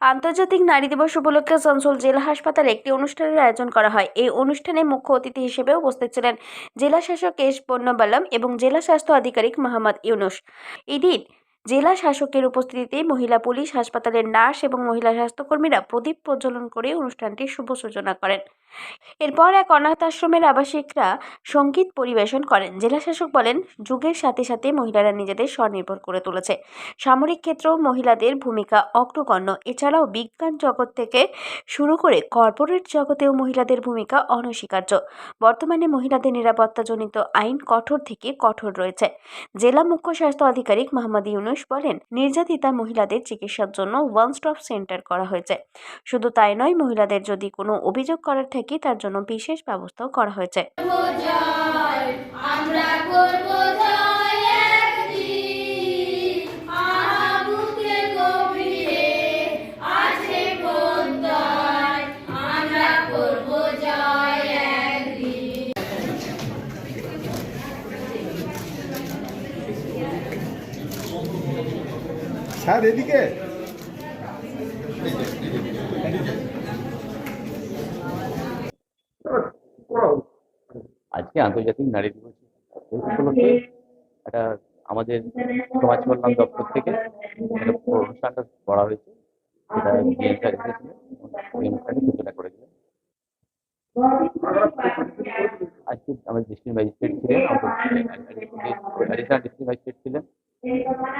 আন্তর্জাতিক নারী দিবস উপলক্ষে আসানসোল জেলা হাসপাতালে একটি অনুষ্ঠানের আয়োজন করা হয়। এই অনুষ্ঠানে মুখ্য অতিথি হিসেবে উপস্থিত ছিলেন জেলা শাসক এস পন্নবালাম এবং জেলা স্বাস্থ্য আধিকারিক মোহাম্মদ ইউনুস। এদিন জেলা শাসকের উপস্থিতিতে মহিলা পুলিশ, হাসপাতালের নার্স এবং মহিলা স্বাস্থ্যকর্মীরা প্রদীপ প্রজ্বলন করে অনুষ্ঠানটির শুভ সূচনা করেন। এরপর এক অনাথ আশ্রমের আবাসিকরা সংগীত পরিবেশন করেন। জেলাশাসক বলেন, যুগের সাথে সাথে মহিলারা নিজেদের স্বনির্ভর করে তুলেছে। সামরিক ক্ষেত্রেও মহিলাদের ভূমিকা অগ্রগণ্য। এছাড়াও বিজ্ঞান জগৎ থেকে শুরু করে কর্পোরেট জগতেও মহিলাদের ভূমিকা অনস্বীকার্য। বর্তমানে মহিলাদের নিরাপত্তাজনিত আইন কঠোর থেকে কঠোর রয়েছে। জেলা মুখ্য স্বাস্থ্য আধিকারিক মোহাম্মদ ইউনুস বলেন, নির্যাতিতা মহিলাদের চিকিৎসার জন্য ওয়ান স্টপ সেন্টার করা হয়েছে। শুধু তাই নয়, মহিলাদের যদি কোনো অভিযোগ করার থেকে তার জন্য বিশেষ ব্যবস্থাও করা হয়েছে। আমরা করব জয় একদিন আবুকে গভীরে আছে প্রত্যয় আমরা করব জয় একদিন স্যার এদিকে আজকে আন্তর্জাতিক নারী দিবস উপলক্ষে একটা আমাদের সমাজ কল্যাণ দপ্তর থেকে অনুষ্ঠানটা করা হয়েছে। সেটা জিএম এসেছিলেন এই অনুষ্ঠানে সূচনা করেছিলেন। আজকে আমাদের ডিস্ট্রিক্ট ম্যাজিস্ট্রেট ছিলেন অ্যাডিশনাল ডিস্ট্রিক্ট ম্যাজিস্ট্রেট ছিলেন।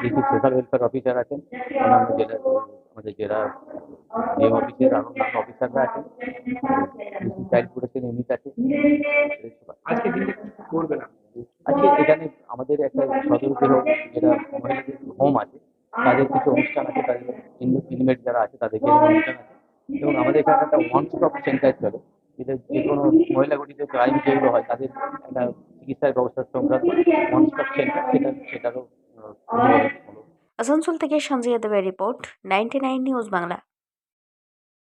ডিস্ট্রিক্ট সোশ্যাল ওয়েলফেয়ার অফিসার আছেন। অন্যান্য জেলা আমাদের জেলা ডিএম অফিসের অন্যান্য অফিসাররা আছেন। চাইল্ড প্রোটেকশন ইউনিট আছে। করবে না আজকে এখানে আমাদের একটা সদরগৃহ যেটা মহিলাদের হোম আছে, তাদের কিছু অনুষ্ঠান আছে, তাদের ইনমেট যারা আছে, তাদেরকে অনুষ্ঠান আছে এবং আমাদের এখানে একটা ওয়ান স্টপ সেন্টার চলে, যেটা যে কোনো মহিলা গঠিত ক্রাইম যেগুলো হয়, তাদের একটা চিকিৎসার ব্যবস্থা সংক্রান্ত ওয়ান স্টপ সেন্টার সেটা, সেটারও। আসানসোল থেকে সঞ্জয় দেবের রিপোর্ট নাইনটি নিউজ বাংলা